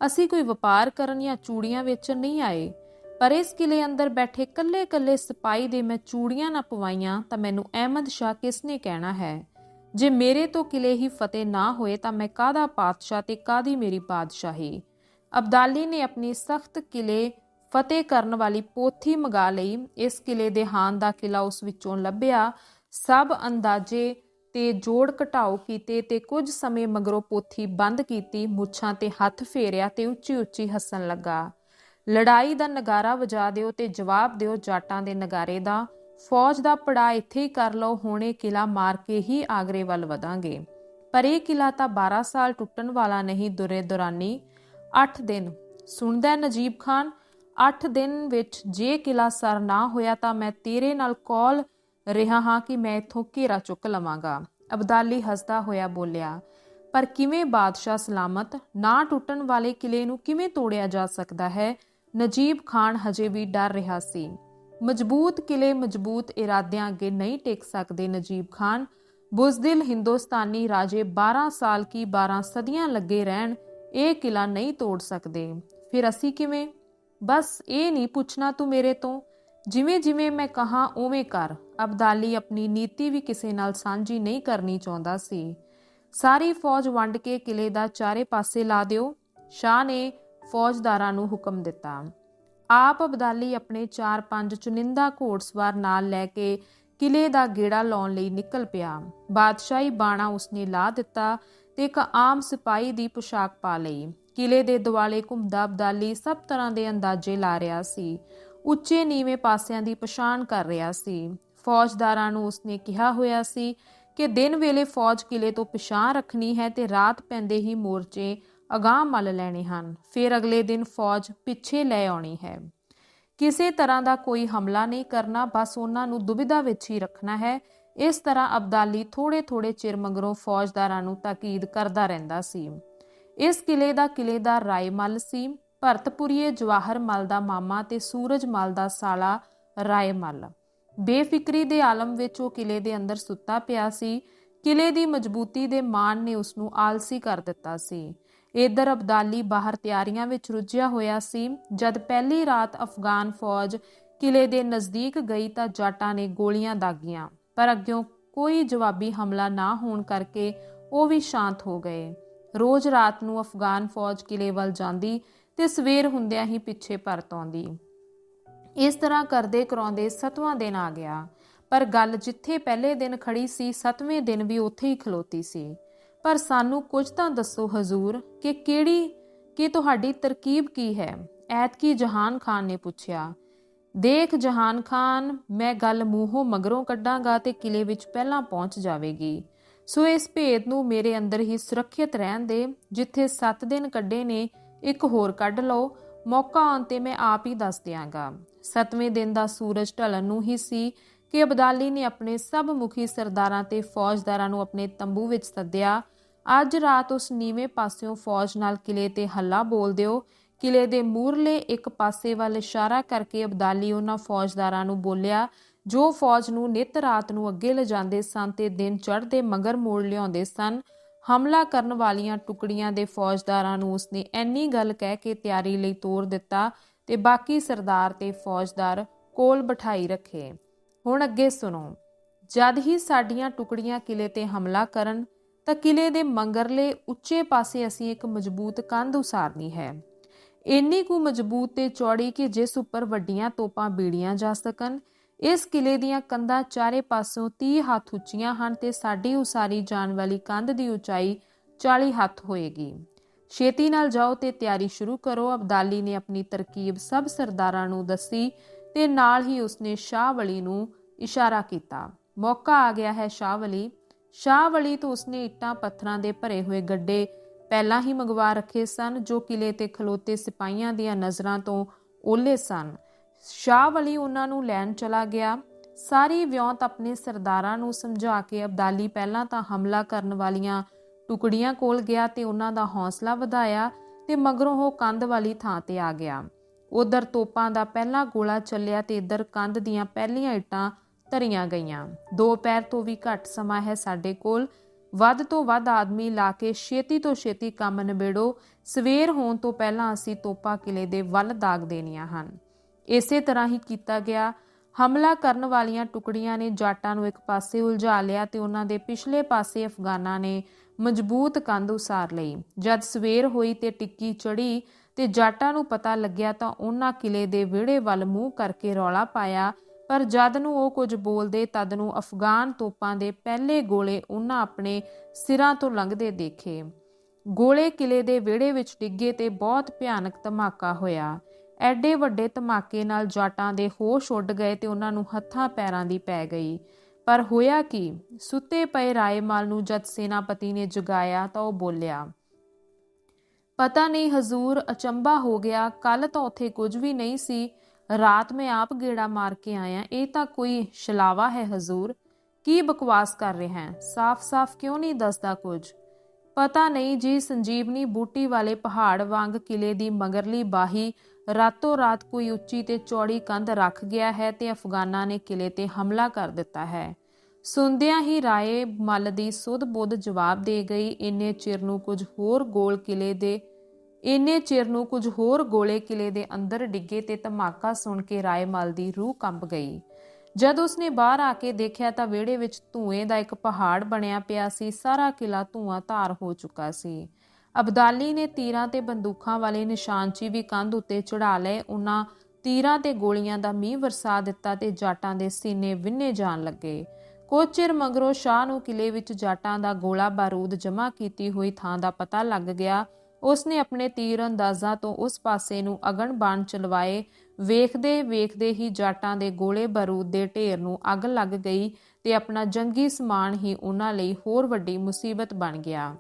ਅਸੀਂ ਕੋਈ ਵਪਾਰ ਕਰਨ ਜਾਂ ਚੂੜੀਆਂ ਵੇਚਣ ਨਹੀਂ ਆਏ। ਪਰ ਇਸ ਕਿਲੇ ਅੰਦਰ ਬੈਠੇ ਕੱਲੇ-ਕੱਲੇ ਸਿਪਾਈ ਦੇ ਮੈਂ ਚੂੜੀਆਂ ਨਾ ਪਵਾਈਆਂ ਤਾਂ ਮੈਨੂੰ ਅਹਿਮਦ ਸ਼ਾਹ ਕਿਸ ਨੇ ਕਹਿਣਾ ਹੈ? ਜੇ ਮੇਰੇ ਤੋਂ ਕਿਲੇ ਹੀ ਫਤਿਹ ਨਾ ਹੋਏ ਤਾਂ ਮੈਂ ਕਾਹਦਾ ਪਾਤਸ਼ਾਹ ਤੇ ਕਾਦੀ ਮੇਰੀ ਬਾਦਸ਼ਾਹੀ? ਅਬਦਾਲੀ ਨੇ ਆਪਣੀ ਸਖਤ ਕਿਲੇ ਫਤਿਹ ਕਰਨ ਵਾਲੀ ਪੋਥੀ ਮੰਗਾ ਲਈ। ਇਸ ਕਿਲੇ ਦੇ ਹਾਨ ਦਾ ਕਿਲਾ ਉਸ ਵਿੱਚੋਂ ਲੱਭਿਆ। ਸਭ ਅੰਦਾਜ਼ੇ ਤੇ ਜੋੜ ਘਟਾਓ ਕੀਤੇ ਤੇ ਕੁਝ ਸਮੇਂ ਮਗਰੋਂ ਪੋਥੀ ਬੰਦ ਕੀਤੀ, ਮੁੱਛਾਂ ਤੇ ਹੱਥ ਫੇਰਿਆ ਤੇ ਉੱਚੀ ਉੱਚੀ ਹੱਸਣ ਲੱਗਾ। ਲੜਾਈ ਦਾ ਨਗਾਰਾ ਵਜਾ ਦਿਓ ਤੇ ਜਵਾਬ ਦਿਓ, ਜਾਟਾਂ ਦੇ ਨਗਾਰੇ ਦਾ। ਫੌਜ ਦਾ ਪੜਾ ਇੱਥੇ ਹੀ ਕਰ ਲਓ, ਹੁਣੇ ਕਿਲਾ ਮਾਰ ਕੇ ਹੀ ਆਗਰੇ ਵੱਲ ਵਧਾਂਗੇ। ਪਰ ਇਹ ਕਿਲਾ ਤਾਂ 12 ਸਾਲ ਟੁੱਟਣ ਵਾਲਾ ਨਹੀਂ, ਦੁਰੇ ਦੁਰਾਨੀ। 8 ਦਿਨ। ਸੁਣਦਾ ਨਜੀਬ ਖਾਨ 8 ਦਿਨ ਵਿੱਚ ਜੇ ਕਿਲਾ ਸਰ ਨਾ ਹੋਇਆ ਤਾਂ ਮੈਂ ਤੇਰੇ ਨਾਲ ਕੌਲ ਰਿਹਾ ਹਾਂ ਕਿ ਮੈਂ ਇਥੋਂ ਘੇਰਾ ਚੁੱਕ ਲਵਾਂਗਾ। ਅਬਦਾਲੀ ਹੱਸਦਾ ਹੋਇਆ ਬੋਲਿਆ, ਪਰ ਕਿਵੇਂ ਬਾਦਸ਼ਾਹ ਸਲਾਮਤ? ਨਾ ਟੁੱਟਣ ਵਾਲੇ ਕਿਲੇ ਨੂੰ ਕਿਵੇਂ ਤੋੜਿਆ ਜਾ ਸਕਦਾ ਹੈ? ਨਜੀਬ ਖਾਨ ਹਜੇ ਵੀ ਡਰ ਰਿਹਾ ਸੀ। ਮਜ਼ਬੂਤ ਕਿਲੇ ਮਜ਼ਬੂਤ ਇਰਾਦਿਆਂ ਅੱਗੇ ਨਹੀਂ ਟਿਕ ਸਕਦੇ ਨਜੀਬ ਖਾਨ। ਬੁਜ਼ਦਿਲ ਹਿੰਦੁਸਤਾਨੀ ਰਾਜੇ 12 ਸਾਲ ਕੀ 12 ਸਦੀਆਂ ਲੱਗੇ ਰਹਿਣ, ਇਹ ਕਿਲਾ ਨਹੀਂ ਤੋੜ ਸਕਦੇ। ਫਿਰ ਅਸੀਂ ਕਿਵੇਂ? ਬਸ ਇਹ ਨਹੀਂ ਪੁੱਛਣਾ ਤੂੰ ਮੇਰੇ ਤੋਂ ਜਿਵੇਂ ਜਿਵੇਂ ਮੈਂ ਕਹਾ, ਉਵੇਂ ਕਰ। ਅਬਦਾਲੀ ਆਪਣੀ ਨੀਤੀ ਵੀ ਕਿਸੇ ਨਾਲ ਸਾਂਝੀ ਨਹੀਂ ਕਰਨੀ ਚਾਹੁੰਦਾ ਸੀ। ਸਾਰੀ ਫੌਜ ਵੰਡ ਕੇ ਕਿਲੇ ਦਾ ਚਾਰੇ ਪਾਸੇ ਲਾ ਦਿਓ। ਸ਼ਾਹ ਨੇ ਫੌਜਦਾਰਾਂ ਨੂੰ ਹੁਕਮ ਦਿੱਤਾ। ਆਪ ਅਬਦਾਲੀ ਆਪਣੇ 4-5 ਚੁਨਿੰਦਾ ਘੋੜਸਵਾਰ ਨਾਲ ਲੈ ਕੇ ਕਿਲੇ ਦਾ ਗੇੜਾ ਲਾਉਣ ਲਈ ਨਿਕਲ ਪਿਆ। ਬਾਦਸ਼ਾਹੀ ਬਾਣਾ ਉਸਨੇ ਲਾ ਦਿੱਤਾ ਤੇ ਇੱਕ ਆਮ ਸਿਪਾਹੀ ਦੀ ਪੋਸ਼ਾਕ ਪਾ ਲਈ। ਕਿਲੇ ਦੇ ਦੁਆਲੇ ਘੁੰਮਦਾ ਅਬਦਾਲੀ ਸਭ ਤਰ੍ਹਾਂ ਦੇ ਅੰਦਾਜ਼ੇ ਲਾ ਰਿਹਾ ਸੀ। ਉੱਚੇ ਨੀਵੇਂ ਪਾਸਿਆਂ ਦੀ ਪਛਾਣ ਕਰ ਰਿਹਾ ਸੀ। ਫੌਜਦਾਰਾਂ ਨੂੰ ਉਸਨੇ ਕਿਹਾ ਹੋਇਆ ਸੀ ਕਿ ਦਿਨ ਵੇਲੇ ਫੌਜ ਕਿਲੇ ਤੋਂ ਪਛਾਣ ਰੱਖਣੀ ਹੈ ਤੇ ਰਾਤ ਪੈਂਦੇ ਹੀ ਮੋਰਚੇ ਅਗਾਹ ਮੱਲ ਲੈਣੇ ਹਨ। ਫਿਰ ਅਗਲੇ ਦਿਨ ਫੌਜ ਪਿੱਛੇ ਲੈ ਆਉਣੀ ਹੈ। ਕਿਸੇ ਤਰ੍ਹਾਂ ਦਾ ਕੋਈ ਹਮਲਾ ਨਹੀਂ ਕਰਨਾ, ਬਸ ਉਹਨਾਂ ਨੂੰ ਦੁਬਿਧਾ ਵਿੱਚ ਹੀ ਰੱਖਣਾ ਹੈ। ਇਸ ਤਰ੍ਹਾਂ ਅਬਦਾਲੀ ਥੋੜੇ-ਥੋੜੇ ਚਿਰ ਮਗਰੋਂ ਫੌਜਦਾਰਾਂ ਨੂੰ ਤਾਕੀਦ ਕਰਦਾ ਰਹਿੰਦਾ ਸੀ। ਇਸ ਕਿਲੇ ਦਾ ਕਿਲੇਦਾਰ ਰਾਏਮਲ ਸੀ। ਭਰਤਪੁਰੀਏ ਜਵਾਹਰ ਮਲ ਦਾ ਮਾਮਾ ਤੇ ਸੂਰਜ ਮਲ ਦਾ ਸਾਲਾ ਰਾਏ ਰਾਏਮਲ ਬੇਫਿਕਰੀ ਦੇ ਆਲਮ ਵਿੱਚ ਉਹ ਕਿਲੇ ਦੇ ਅੰਦਰ ਸੁੱਤਾ ਪਿਆ ਸੀ। ਕਿਲੇ ਦੀ ਮਜ਼ਬੂਤੀ ਦੇ ਮਾਣ ਨੇ ਉਸ ਨੂੰ ਆਲਸੀ ਕਰ ਦਿੱਤਾ ਸੀ। ਇਧਰ ਅਬਦਾਲੀ ਬਾਹਰ ਤਿਆਰੀਆਂ ਵਿੱਚ ਰੁੱਝਿਆ ਹੋਇਆ ਸੀ। ਜਦ ਪਹਿਲੀ ਰਾਤ ਅਫਗਾਨ ਫੌਜ ਕਿਲੇ ਦੇ ਨਜ਼ਦੀਕ ਗਈ ਤਾਂ ਜਾਟਾਂ ਨੇ ਗੋਲੀਆਂ ਦਾਗੀਆਂ, ਪਰ ਅੱਗਿਓਂ ਕੋਈ ਜਵਾਬੀ ਹਮਲਾ ਨਾ ਹੋਣ ਕਰਕੇ ਉਹ ਵੀ ਸ਼ਾਂਤ ਹੋ ਗਏ। ਰੋਜ਼ ਰਾਤ ਨੂੰ ਅਫਗਾਨ ਫੌਜ ਕਿਲੇ ਵੱਲ ਜਾਂਦੀ ਤੇ ਸਵੇਰ ਹੁੰਦਿਆਂ ਹੀ ਪਿੱਛੇ ਪਰਤ ਆਉਂਦੀ। ਇਸ ਤਰ੍ਹਾਂ ਕਰਦੇ ਕਰਾਉਂਦੇ ਸਤਵਾਂ ਦਿਨ ਆ ਗਿਆ। ਪਰ ਗੱਲ ਜਿੱਥੇ ਪਹਿਲੇ ਦਿਨ ਖੜੀ ਸੀ, ਸਤਵੇਂ ਦਿਨ ਵੀ ਉੱਥੇ ਹੀ ਖਲੋਤੀ ਸੀ। ਪਰ ਸਾਨੂੰ ਕੁਝ ਤਾਂ ਦੱਸੋ ਹਜ਼ੂਰ ਕਿ ਕਿਹੜੀ, ਕਿ ਤੁਹਾਡੀ ਤਰਕੀਬ ਕੀ ਹੈ? ਐਤਕੀ ਜਹਾਨ ਖਾਨ ਨੇ ਪੁੱਛਿਆ। ਦੇਖ ਜਹਾਨ ਖਾਨ, ਮੈਂ ਗੱਲ ਮੂੰਹੋਂ ਮਗਰੋਂ ਕੱਢਾਂਗਾ ਤੇ ਕਿਲੇ ਵਿੱਚ ਪਹਿਲਾਂ ਪਹੁੰਚ ਜਾਵੇਗੀ। ਸੋ ਇਸ ਭੇਦ ਨੂੰ ਮੇਰੇ ਅੰਦਰ ਹੀ ਸੁਰੱਖਿਅਤ ਰਹਿਣ ਦੇ, ਜਿੱਥੇ 7 ਦਿਨ ਕੱਢੇ ਨੇ ਇੱਕ ਹੋਰ ਕੱਢ ਲਓ। ਮੌਕਾ ਆਉਣ ਤੇ ਮੈਂ ਆਪ ਹੀ ਦੱਸ ਦਿਆਂਗਾ। ਸਤਵੇਂ ਦਿਨ ਦਾ ਸੂਰਜ ਢਲਣ ਨੂੰ ਹੀ ਸੀ ਕਿ ਅਬਦਾਲੀ ਨੇ ਆਪਣੇ ਸਭ ਮੁਖੀ ਸਰਦਾਰਾਂ ਤੇ ਫੌਜਦਾਰਾਂ ਨੂੰ ਆਪਣੇ ਤੰਬੂ ਵਿੱਚ ਸੱਦਿਆ। ਅੱਜ ਰਾਤ ਉਸ ਨੀਵੇਂ ਪਾਸਿਓਂ ਫੌਜ ਨਾਲ ਕਿਲੇ ਤੇ ਹੱਲਾ ਬੋਲ ਦਿਓ। ਕਿਲੇ ਦੇ ਮੂਰਲੇ ਇੱਕ ਪਾਸੇ ਵੱਲ ਇਸ਼ਾਰਾ ਕਰਕੇ ਅਬਦਾਲੀ ਉਹਨਾਂ ਫੌਜਦਾਰਾਂ ਨੂੰ ਬੋਲਿਆ, ਜੋ ਫੌਜ ਨੂੰ ਨਿਤ ਰਾਤ ਨੂੰ ਅੱਗੇ ਲਿਜਾਂਦੇ ਸਨ ਤੇ ਦਿਨ ਚੜ੍ਹਦੇ ਮਗਰ ਮੋੜ ਲਿਆਉਂਦੇ ਸਨ ਹਮਲਾ ਕਰਨ ਵਾਲੀਆਂ ਟੁਕੜੀਆਂ ਦੇ ਫੌਜਦਾਰਾਂ ਨੂੰ ਉਸਨੇ ਐਨੀ ਗੱਲ ਕਹਿ ਕੇ ਤਿਆਰੀ ਲਈ ਤੋਰ ਦਿੱਤਾ ਤੇ ਬਾਕੀ ਸਰਦਾਰ ਤੇ ਫੌਜਦਾਰ ਕੋਲ ਬਿਠਾਈ ਰੱਖੇ। ਹੁਣ ਅੱਗੇ ਸੁਣੋ। ਜਦ ਹੀ ਸਾਡੀਆਂ ਟੁਕੜੀਆਂ ਕਿਲੇ ਤੇ ਹਮਲਾ ਕਰਨ, ਤਾਂ ਕਿਲੇ ਦੇ ਮੰਗਰਲੇ ਉੱਚੇ ਪਾਸੇ ਅਸੀਂ ਇੱਕ ਮਜ਼ਬੂਤ ਕੰਧ ਉਸਾਰਨੀ ਹੈ। ਇੰਨੀ ਕੁ ਮਜ਼ਬੂਤ ਤੇ ਚੌੜੀ ਕਿ ਜਿਸ ਉੱਪਰ ਵੱਡੀਆਂ ਤੋਪਾਂ ਬੀੜੀਆਂ ਜਾ ਸਕਣ ਇਸ ਕਿਲੇ ਦੀਆਂ ਕੰਧਾਂ ਚਾਰੇ ਪਾਸੋਂ 30 ਹੱਥ ਉੱਚੀਆਂ ਹਨ ਤੇ ਸਾਡੀ ਉਸਾਰੀ ਜਾਣ ਵਾਲੀ ਕੰਧ ਦੀ ਉਚਾਈ 40 ਹੱਥ ਹੋਏਗੀ। ਛੇਤੀ ਨਾਲ ਜਾਓ ਤੇ ਤਿਆਰੀ ਸ਼ੁਰੂ ਕਰੋ। ਅਬਦਾਲੀ ਨੇ ਆਪਣੀ ਤਰਕੀਬ ਸਭ ਸਰਦਾਰਾਂ ਨੂੰ ਦੱਸੀ ਤੇ ਨਾਲ ਹੀ ਉਸਨੇ ਸ਼ਾਹ ਸ਼ਾਹਵਲੀ ਨੂੰ ਇਸ਼ਾਰਾ ਕੀਤਾ। ਮੌਕਾ ਆ ਗਿਆ ਹੈ ਸ਼ਾਹਵਲੀ ਸ਼ਾਹਵਲੀ ਤੋਂ ਉਸਨੇ ਇੱਟਾਂ ਪੱਥਰਾਂ ਦੇ ਭਰੇ ਹੋਏ ਗੱਡੇ ਪਹਿਲਾਂ ਹੀ ਮੰਗਵਾ ਰੱਖੇ ਸਨ, ਜੋ ਕਿਲੇ ਤੇ ਖਲੋਤੇ ਸਿਪਾਹੀਆਂ ਦੀਆਂ ਨਜ਼ਰਾਂ ਤੋਂ ਓਲੇ ਸਨ। ਸ਼ਾਹ ਸ਼ਾਹਵਲੀ ਉਹਨਾਂ ਨੂੰ ਲੈਣ ਚਲਾ ਗਿਆ। ਸਾਰੀ ਵਿਉਂਤ ਆਪਣੇ ਸਰਦਾਰਾਂ ਨੂੰ ਸਮਝਾ ਕੇ ਅਬਦਾਲੀ ਪਹਿਲਾਂ ਤਾਂ ਹਮਲਾ ਕਰਨ ਵਾਲੀਆਂ ਟੁਕੜੀਆਂ ਕੋਲ ਗਿਆ ਤੇ ਉਹਨਾਂ ਦਾ ਹੌਸਲਾ ਵਧਾਇਆ ਤੇ ਮਗਰੋਂ ਉਹ ਕੰਧ ਵਾਲੀ ਥਾਂ ਤੇ ਆ ਗਿਆ। ਉਧਰ ਤੋਪਾਂ ਦਾ ਪਹਿਲਾ ਗੋਲਾ ਚੱਲਿਆ ਤੇ ਇਧਰ ਕੰਧ ਦੀਆਂ ਪਹਿਲੀਆਂ ਇੱਟਾਂ ਧਰੀਆਂ ਗਈਆਂ। ਦੋ ਪੈਰ ਤੋਂ ਵੀ ਘੱਟ ਸਮਾਂ ਹੈ ਸਾਡੇ ਕੋਲ। ਵੱਧ ਤੋਂ ਵੱਧ ਆਦਮੀ ਲਾ ਕੇ ਛੇਤੀ ਤੋਂ ਛੇਤੀ ਕੰਮ ਨਿਬੇੜੋ। ਸਵੇਰ ਹੋਣ ਤੋਂ ਪਹਿਲਾਂ ਅਸੀਂ ਤੋਪਾ ਕਿਲੇ ਦੇ ਵੱਲ ਦਾਗ ਦੇਣੀਆਂ ਹਨ। ਇਸੇ ਤਰ੍ਹਾਂ ਹੀ ਕੀਤਾ ਗਿਆ। ਹਮਲਾ ਕਰਨ ਵਾਲੀਆਂ ਟੁਕੜੀਆਂ ਨੇ ਜਾਟਾਂ ਨੂੰ ਇੱਕ ਪਾਸੇ ਉਲਝਾ ਲਿਆ ਤੇ ਉਹਨਾਂ ਦੇ ਪਿਛਲੇ ਪਾਸੇ ਅਫਗਾਨਾਂ ਨੇ ਮਜ਼ਬੂਤ ਕੰਧ ਉਸਾਰ ਲਈ। ਜਦ ਸਵੇਰ ਹੋਈ ਤੇ ਟਿੱਕੀ ਚੜੀ ਤੇ ਜਾਟਾਂ ਨੂੰ ਪਤਾ ਲੱਗਿਆ ਤਾਂ ਉਹਨਾਂ ਕਿਲੇ ਦੇ ਵਿਹੜੇ ਵੱਲ ਮੂੰਹ ਕਰਕੇ ਰੌਲਾ ਪਾਇਆ, ਪਰ ਜਦ ਨੂੰ ਉਹ ਕੁਝ ਬੋਲਦੇ ਤਦ ਨੂੰ ਅਫਗਾਨ ਤੋਪਾਂ ਦੇ ਪਹਿਲੇ ਗੋਲੇ ਉਹਨਾਂ ਆਪਣੇ ਸਿਰਾਂ ਤੋਂ ਲੰਘਦੇ ਦੇਖੇ। ਗੋਲੇ ਕਿਲੇ ਦੇ ਵਿਹੜੇ ਵਿੱਚ ਡਿੱਗੇ ਤੇ ਬਹੁਤ ਭਿਆਨਕ ਧਮਾਕਾ ਹੋਇਆ। ਐਡੇ ਵੱਡੇ ਧਮਾਕੇ ਨਾਲ ਜਾਟਾਂ ਦੇ ਹੋਸ਼ ਉੱਡ ਗਏ ਤੇ ਉਹਨਾਂ ਨੂੰ ਹੱਥਾਂ ਪੈਰਾਂ ਦੀ ਪੈ ਗਈ। ਪਰ ਹੋਇਆ ਕੀ? ਸੁੱਤੇ ਪਏ ਰਾਏਮਾਲ ਨੂੰ ਜਦ ਸੈਨਾਪਤੀ ਨੇ ਜਗਾਇਆ ਤਾਂ ਉਹ ਬੋਲਿਆ, ਪਤਾ ਨਹੀਂ ਹਜ਼ੂਰ ਅਚੰਬਾ ਹੋ ਗਿਆ ਕੱਲ ਤਾਂ ਉੱਥੇ ਕੁਝ ਵੀ ਨਹੀਂ ਸੀ। ਰਾਤ ਮੈਂ ਆਪ ਗੇੜਾ ਮਾਰ ਕੇ ਆਇਆ, ਇਹ ਤਾਂ ਕੋਈ ਸ਼ਲਾਵਾ ਹੈ ਹਜ਼ੂਰ। ਕੀ ਬਕਵਾਸ ਕਰ ਰਿਹਾ ਹੈ? ਸਾਫ਼-ਸਾਫ਼ ਕਿਉਂ ਨਹੀਂ ਦੱਸਦਾ ਕੁਝ? ਪਤਾ ਨਹੀਂ ਜੀ, ਸੰਜੀਵਨੀ ਬੂਟੀ ਵਾਲੇ ਪਹਾੜ ਵਾਂਗ ਕਿਲੇ ਦੀ ਮਗਰਲੀ ਬਾਹੀ ਰਾਤੋਂ ਰਾਤ ਕੋਈ ਉੱਚੀ ਤੇ ਚੌੜੀ ਕੰਧ ਰੱਖ ਗਿਆ ਹੈ ਤੇ ਅਫਗਾਨਾਂ ਨੇ ਕਿਲੇ ਤੇ ਹਮਲਾ ਕਰ ਦਿੱਤਾ ਹੈ। ਸੁਣਦਿਆਂ ਹੀ ਰਾਏ ਮੱਲ ਦੀ ਸੁਧ ਬੁੱਧ ਜਵਾਬ ਦੇ ਗਈ, ਇੰਨੇ ਚਿਰ ਨੂੰ ਕੁਝ ਹੋਰ ਗੋਲ ਕਿਲੇ ਦੇ, ਇੰਨੇ ਚਿਰ ਨੂੰ ਕੁਝ ਹੋਰ ਗੋਲੇ ਕਿਲੇ ਦੇ ਅੰਦਰ ਡਿੱਗੇ ਤੇ ਧਮਾਕਾ ਸੁਣ ਕੇ ਰਾਏ ਮੱਲ ਦੀ ਰੂਹ ਕੰਬ ਗਈ। ਜਦ ਉਸਨੇ ਬਾਹਰ ਆ ਕੇ ਦੇਖਿਆ ਤਾਂ ਵਿਹੜੇ ਵਿੱਚ ਧੂਏ ਦਾ ਇੱਕ ਪਹਾੜ ਬਣਿਆ ਪਿਆ ਸੀ, ਸਾਰਾ ਕਿਲਾ ਧੂਆਂ ਧਾਰ ਹੋ ਚੁੱਕਾ ਸੀ। ਅਬਦਾਲੀ ਨੇ ਤੀਰਾਂ ਤੇ ਬੰਦੂਕਾਂ ਵਾਲੇ ਨਿਸ਼ਾਨਚੀ ਵੀ ਕੰਧ ਉੱਤੇ ਚੜਾ ਲਏ। ਉਹਨਾਂ ਤੀਰਾਂ ਤੇ ਗੋਲੀਆਂ ਦਾ ਮੀਂਹ ਵਰਸਾ ਦਿੱਤਾ ਤੇ ਜਾਟਾਂ ਦੇ ਸੀਨੇ ਵਿੰਨੇ ਜਾਣ ਲੱਗੇ। ਕੁਝ ਚਿਰ ਮਗਰੋਂ ਸ਼ਾਹ ਨੂੰ ਕਿਲੇ ਵਿੱਚ ਜਾਟਾਂ ਦਾ ਗੋਲਾ ਬਾਰੂਦ ਜਮ੍ਹਾਂ ਕੀਤੀ ਹੋਈ ਥਾਂ ਦਾ ਪਤਾ ਲੱਗ ਗਿਆ। ਉਸਨੇ ਆਪਣੇ ਤੀਰ ਅੰਦਾਜ਼ਾ ਤੋਂ ਉਸ ਪਾਸੇ ਨੂੰ ਅਗਨ ਬਾਣ ਚਲਵਾਏ। ਵੇਖਦੇ ਵੇਖਦੇ ਹੀ ਜਾਟਾਂ ਦੇ ਗੋਲੇ ਬਾਰੂਦ ਦੇ ਢੇਰ ਨੂੰ ਅੱਗ ਲੱਗ ਗਈ ਤੇ ਆਪਣਾ ਜੰਗੀ ਸਮਾਨ ਹੀ ਉਹਨਾਂ ਲਈ ਹੋਰ ਵੱਡੀ ਮੁਸੀਬਤ ਬਣ ਗਿਆ।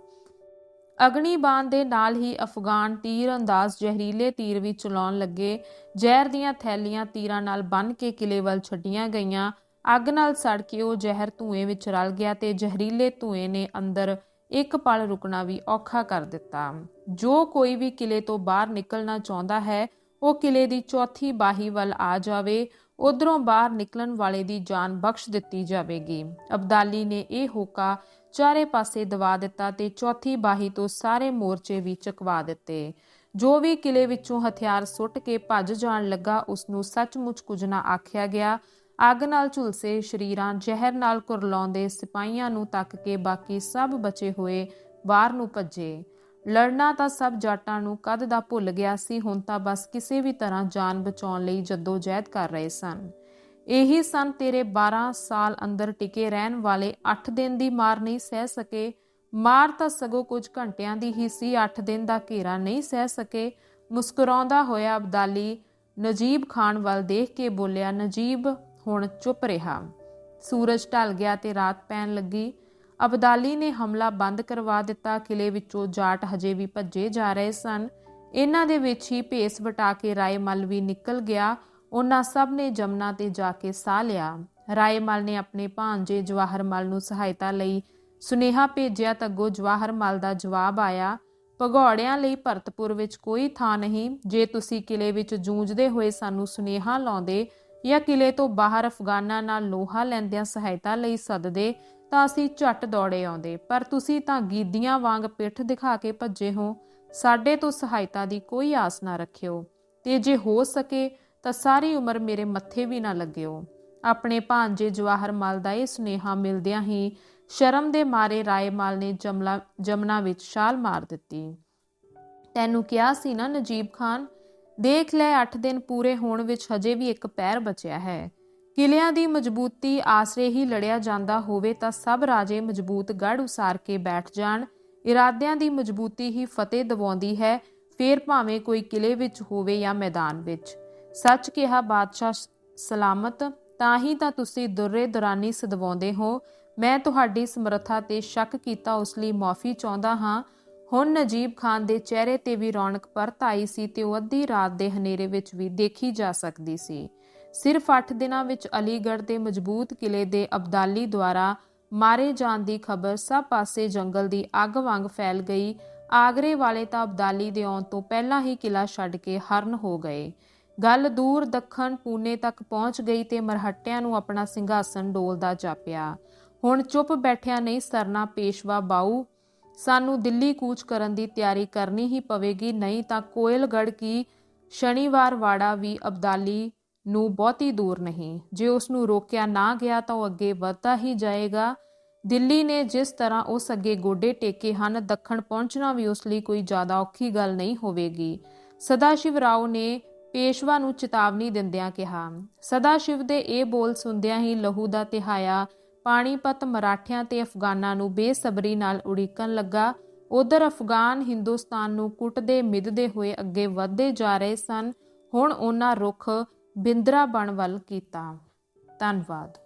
ਅਗਨੀ ਬਾਣ ਦੇ ਨਾਲ ਹੀ ਅਫਗਾਨ ਤੀਰ ਅੰਦਾਜ਼ ਜ਼ਹਿਰੀਲੇ ਤੀਰ ਵੀ ਚਲਾਉਣ ਲੱਗੇ। ਜ਼ਹਿਰ ਦੀਆਂ ਥੈਲੀਆਂ ਤੀਰਾਂ ਨਾਲ ਬੰਨ ਕੇ ਕਿਲੇ ਵੱਲ ਛੱਡੀਆਂ ਗਈਆਂ। ਅੱਗ ਨਾਲ ਸੜ ਕੇ ਉਹ ਜ਼ਹਿਰ ਧੂਏ ਵਿੱਚ ਰਲ ਗਿਆ ਤੇ ਜ਼ਹਿਰੀਲੇ ਧੂਏ ਨੇ ਅੰਦਰ ਇੱਕ ਪਲ ਰੁਕਣਾ ਵੀ ਔਖਾ ਕਰ ਦਿੱਤਾ। ਜੋ ਕੋਈ ਵੀ ਕਿਲੇ ਤੋਂ ਬਾਹਰ ਨਿਕਲਣਾ ਚਾਹੁੰਦਾ ਹੈ, ਉਹ ਕਿਲੇ ਦੀ ਚੌਥੀ ਬਾਹੀ ਵੱਲ ਆ ਜਾਵੇ। ਉਧਰੋਂ ਬਾਹਰ ਨਿਕਲਣ ਵਾਲੇ ਦੀ ਜਾਨ ਬਖਸ਼ ਦਿੱਤੀ ਜਾਵੇਗੀ। ਅਬਦਾਲੀ ਨੇ ਇਹ ਹੋਕਾ ਚਾਰੇ ਪਾਸੇ ਦਵਾ ਦਿੱਤਾ ਤੇ ਚੌਥੀ ਬਾਹੀ ਤੋਂ ਸਾਰੇ ਮੋਰਚੇ ਵੀ ਚਕਵਾ ਦਿੱਤੇ। ਜੋ ਵੀ ਕਿਲੇ ਵਿੱਚੋਂ ਹਥਿਆਰ ਸੁੱਟ ਕੇ ਭੱਜ ਜਾਣ ਲੱਗਾ ਉਸ ਨੂੰ ਸੱਚਮੁੱਚ ਕੁਝ ਨਾ ਆਖਿਆ ਗਿਆ। ਅੱਗ ਨਾਲ ਝੁਲਸੇ ਸ਼ਰੀਰਾਂ, ਜ਼ਹਿਰ ਨਾਲ ਕੁਰਲਾਉਂਦੇ ਸਿਪਾਹੀਆਂ ਨੂੰ ਤੱਕ ਕੇ ਬਾਕੀ ਸਭ ਬਚੇ ਹੋਏ ਬਾਹਰ ਨੂੰ ਭੱਜੇ। ਲੜਨਾ ਤਾਂ ਸਭ ਜਾਟਾਂ ਨੂੰ ਕਦ ਦਾ ਭੁੱਲ ਗਿਆ ਸੀ, ਹੁਣ ਤਾਂ ਬਸ ਕਿਸੇ ਵੀ ਤਰ੍ਹਾਂ ਜਾਨ ਬਚਾਉਣ ਲਈ ਜਦੋਜਹਿਦ ਕਰ ਰਹੇ ਸਨ। ਇਹੀ ਸਨ ਤੇਰੇ 12 ਸਾਲ ਅੰਦਰ ਟਿਕੇ ਰਹਿਣ ਵਾਲੇ 8 ਦਿਨ ਦੀ ਮਾਰ ਨਹੀਂ ਸਹਿ ਸਕੇ। ਮਾਰ ਤਾਂ ਸਗੋਂ ਕੁਝ ਘੰਟਿਆਂ ਦੀ ਹੀ ਸੀ 8 ਦਿਨ ਦਾ ਘੇਰਾ ਨਹੀਂ ਸਹਿ ਸਕੇ। ਮੁਸਕਰਾਉਂਦਾ ਹੋਇਆ ਅਬਦਾਲੀ ਨਜੀਬ ਖਾਨ ਵੱਲ ਦੇਖ ਕੇ ਬੋਲਿਆ, ਨਜੀਬ, ਹੁਣ ਚੁੱਪ ਰਿਹਾ। ਸੂਰਜ ਢਲ ਗਿਆ ਤੇ ਰਾਤ ਪੈਣ ਲੱਗੀ। ਅਬਦਾਲੀ ਨੇ ਹਮਲਾ ਬੰਦ ਕਰਵਾ ਦਿੱਤਾ। ਕਿਲੇ ਵਿੱਚੋਂ ਜਾਟ ਹਜੇ ਵੀ ਭੱਜੇ ਜਾ ਰਹੇ ਸਨ। ਇਹਨਾਂ ਦੇ ਵਿੱਚ ਹੀ ਭੇਸ ਵਟਾ ਕੇ ਰਾਏ ਰਾਏਮਲ ਵੀ ਨਿਕਲ ਗਿਆ। ਉਹਨਾਂ ਸਭ ਨੇ ਜਮਨਾ ਤੇ ਜਾ ਕੇ ਸਾਹ ਲਿਆ। ਰਾਏਮਲ ਨੇ ਆਪਣੇ ਭਾਂਜੇ ਜਵਾਹਰਮਲ ਨੂੰ ਸਹਾਇਤਾ ਲਈ ਸੁਨੇਹਾ ਭੇਜਿਆ ਤਾਂ ਅੱਗੋਂ ਜਵਾਹਰਮਲ ਦਾ ਜਵਾਬ ਆਇਆ, ਭਗੌੜਿਆਂ ਲਈ ਭਰਤਪੁਰ ਵਿੱਚ ਕੋਈ ਥਾਂ ਨਹੀਂ। ਜੇ ਤੁਸੀਂ ਕਿਲੇ ਵਿੱਚ ਜੂਝਦੇ ਹੋਏ ਸਾਨੂੰ ਸੁਨੇਹਾ ਲਾਉਂਦੇ ਜਾਂ ਕਿਲੇ ਤੋਂ ਬਾਹਰ ਅਫਗਾਨਾਂ ਨਾਲ ਲੋਹਾ ਲੈਂਦਿਆਂ ਸਹਾਇਤਾ ਲਈ ਸੱਦਦੇ ਤਾਂ ਅਸੀਂ ਝੱਟ ਦੌੜੇ ਆਉਂਦੇ। ਪਰ ਤੁਸੀਂ ਤਾਂ ਗੀਦੀਆਂ ਵਾਂਗ ਪਿੱਠ ਦਿਖਾ ਕੇ ਭੱਜੇ ਹੋ। ਸਾਡੇ ਤੋਂ ਸਹਾਇਤਾ ਦੀ ਕੋਈ ਆਸ ਨਾ ਰੱਖਿਓ। ਤੇ ਜੇ ਹੋ ਸਕੇ ਤਾਂ ਸਾਰੀ ਉਮਰ ਮੇਰੇ ਮੱਥੇ ਵੀ ਨਾ ਲੱਗਿਓ। ਆਪਣੇ ਭਾਂਜੇ ਜਵਾਹਰ ਮਾਲ ਦਾ ਇਹ ਸੁਨੇਹਾ ਮਿਲਦਿਆਂ ਹੀ ਸ਼ਰਮ ਦੇ ਮਾਰੇ ਰਾਏਮਾਲ ਨੇ ਜਮਲਾ ਜਮਨਾ ਵਿੱਚ ਛਾਲ ਮਾਰ ਦਿੱਤੀ। ਤੈਨੂੰ ਕਿਹਾ ਸੀ ਨਾ ਨਜੀਬ ਖਾਨ, ਦੇਖ ਲੈ 8 ਦਿਨ ਪੂਰੇ ਹੋਣ ਵਿੱਚ ਹਜੇ ਵੀ ਇੱਕ ਪੈਰ ਬਚਿਆ ਹੈ। ਕਿਲਿਆਂ ਦੀ ਮਜ਼ਬੂਤੀ ਆਸਰੇ ਹੀ ਲੜਿਆ ਜਾਂਦਾ ਹੋਵੇ ਤਾਂ ਸਭ ਰਾਜੇ ਮਜ਼ਬੂਤ ਗੜ ਉਸਾਰ ਕੇ ਬੈਠ ਜਾਣ। ਇਰਾਦਿਆਂ ਦੀ ਮਜ਼ਬੂਤੀ ਹੀ ਫਤਿਹ ਦਿਵਾਉਂਦੀ ਹੈ, ਫੇਰ ਭਾਵੇਂ ਕੋਈ ਕਿਲੇ ਵਿੱਚ ਹੋਵੇ ਜਾਂ ਮੈਦਾਨ ਵਿੱਚ। ਸੱਚ ਕਿਹਾ, ਬਾਦਸ਼ਾਹ ਸਲਾਮਤ, ਤਾਂ ਹੀ ਤਾਂ ਤੁਸੀਂ ਦੁਰੇ ਦੁਰਾਨੀ ਸਦਵਾਉਂਦੇ ਹੋ। ਮੈਂ ਤੁਹਾਡੀ ਸਮਰੱਥਾ ਤੇ ਸ਼ੱਕ ਕੀਤਾ, ਉਸ ਲਈ ਮਾਫੀ ਚਾਹੁੰਦਾ ਹਾਂ। ਹੁਣ ਨਜੀਬ ਖਾਨ ਦੇ ਚਿਹਰੇ ਤੇ ਵੀ ਰੌਣਕ ਪਰਤ ਆਈ ਸੀ ਤੇ ਉਹ ਅੱਧੀ ਰਾਤ ਦੇ ਹਨੇਰੇ ਵਿੱਚ ਵੀ ਦੇਖੀ ਜਾ ਸਕਦੀ ਸੀ। ਸਿਰਫ 8 ਦਿਨਾਂ ਵਿੱਚ ਅਲੀਗੜ੍ਹ ਦੇ ਮਜ਼ਬੂਤ ਕਿਲੇ ਦੇ ਅਬਦਾਲੀ ਦੁਆਰਾ ਮਾਰੇ ਜਾਣ ਦੀ ਖਬਰ ਸਭ ਪਾਸੇ ਜੰਗਲ ਦੀ ਅੱਗ ਵਾਂਗ ਫੈਲ ਗਈ। ਆਗਰੇ ਵਾਲੇ ਤਾਂ ਅਬਦਾਲੀ ਦੇ ਆਉਣ ਤੋਂ ਪਹਿਲਾਂ ਹੀ ਕਿਲਾ ਛੱਡ ਕੇ ਹਰਨ ਹੋ ਗਏ। ਗੱਲ ਦੂਰ ਦੱਖਣ ਪੂਨੇ ਤੱਕ ਪਹੁੰਚ ਗਈ ਤੇ ਮਰਹੱਟਿਆਂ ਨੂੰ ਆਪਣਾ ਸਿੰਘਾਸਨ ਡੋਲਦਾ ਜਾਪਿਆ। ਹੁਣ ਚੁੱਪ ਬੈਠਿਆ ਨਹੀਂ ਸਰਨਾ ਪੇਸ਼ਵਾ ਬਾਊ, ਸਾਨੂੰ ਦਿੱਲੀ ਕੂਚ ਕਰਨ ਦੀ ਤਿਆਰੀ ਕਰਨੀ ਹੀ ਪਵੇਗੀ, ਨਹੀਂ ਤਾਂ ਕੋਇਲਗੜ ਕੀ ਸ਼ਨੀਵਾਰ ਵਾੜਾ ਵੀ ਅਬਦਾਲੀ ਨੂੰ ਬਹੁਤੀ ਦੂਰ ਨਹੀਂ। ਜੇ ਉਸ ਨੂੰ ਰੋਕਿਆ ਨਾ ਗਿਆ ਤਾਂ ਉਹ ਅੱਗੇ ਵਧਦਾ ਹੀ ਜਾਏਗਾ। ਦਿੱਲੀ ਨੇ ਜਿਸ ਤਰ੍ਹਾਂ ਉਸ ਅੱਗੇ ਗੋਡੇ ਟੇਕੇ ਹਨ, ਦੱਖਣ ਪਹੁੰਚਣਾ ਵੀ ਉਸ ਲਈ ਕੋਈ ਜ਼ਿਆਦਾ ਔਖੀ ਗੱਲ ਨਹੀਂ ਹੋਵੇਗੀ। ਸਦਾ ਸ਼ਿਵ ਰਾਓ ਨੇ ਪੇਸ਼ਵਾ ਨੂੰ ਚੇਤਾਵਨੀ ਦਿੰਦਿਆਂ ਕਿਹਾ, ਸਦਾ ਸ਼ਿਵ ਦੇ ਇਹ ਬੋਲ ਸੁਣਦਿਆਂ ਹੀ ਲਹੂ ਦਾ ਤਿਹਾਇਆ, ਪਾਣੀਪਤ ਮਰਾਠਿਆਂ ਤੇ ਅਫਗਾਨਾਂ ਨੂੰ ਬੇਸਬਰੀ ਨਾਲ ਉਡੀਕਣ ਲੱਗਾ। ਉਧਰ ਅਫਗਾਨ ਹਿੰਦੁਸਤਾਨ ਨੂੰ ਕੁੱਟਦੇ, ਮਿੱਧਦੇ ਹੋਏ ਅੱਗੇ ਵਧਦੇ ਜਾ ਰਹੇ ਸਨ। ਹੁਣ ਉਹਨਾਂ ਰੁਖ ਬਿੰਦਰਾ ਬਣ ਵੱਲ ਕੀਤਾ। ਧੰਨਵਾਦ।